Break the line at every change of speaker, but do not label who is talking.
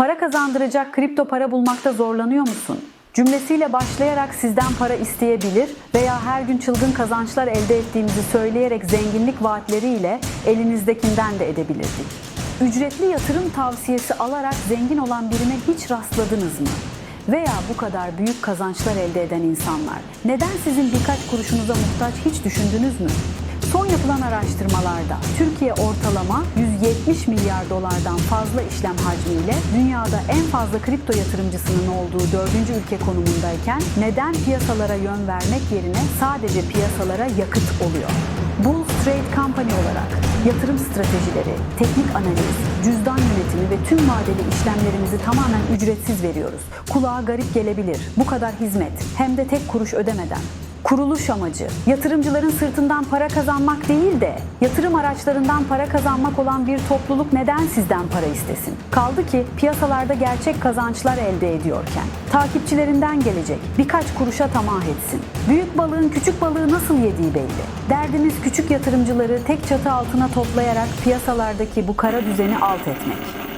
Para kazandıracak kripto para bulmakta zorlanıyor musun? Cümlesiyle başlayarak sizden para isteyebilir veya her gün çılgın kazançlar elde ettiğimizi söyleyerek zenginlik vaatleriyle elinizdekinden de edebilirdik. Ücretli yatırım tavsiyesi alarak zengin olan birine hiç rastladınız mı? Veya bu kadar büyük kazançlar elde eden insanlar neden sizin birkaç kuruşunuza muhtaç hiç düşündünüz mü? Son yapılan araştırmalarda Türkiye ortalama 170 milyar dolardan fazla işlem hacmiyle dünyada en fazla kripto yatırımcısının olduğu dördüncü ülke konumundayken neden piyasalara yön vermek yerine sadece piyasalara yakıt oluyor? Bull Trade Company olarak yatırım stratejileri, teknik analiz, cüzdan yönetimi ve tüm vadeli işlemlerimizi tamamen ücretsiz veriyoruz. Kulağa garip gelebilir. Bu kadar hizmet hem de tek kuruş ödemeden. Kuruluş amacı yatırımcıların sırtından para kazanmak değil de yatırım araçlarından para kazanmak olan bir topluluk neden sizden para istesin? Kaldı ki piyasalarda gerçek kazançlar elde ediyorken takipçilerinden gelecek birkaç kuruşa tamah etsin. Büyük balığın küçük balığı nasıl yediği belli. Derdimiz küçük yatırımcıları tek çatı altına toplayarak piyasalardaki bu kara düzeni alt etmek.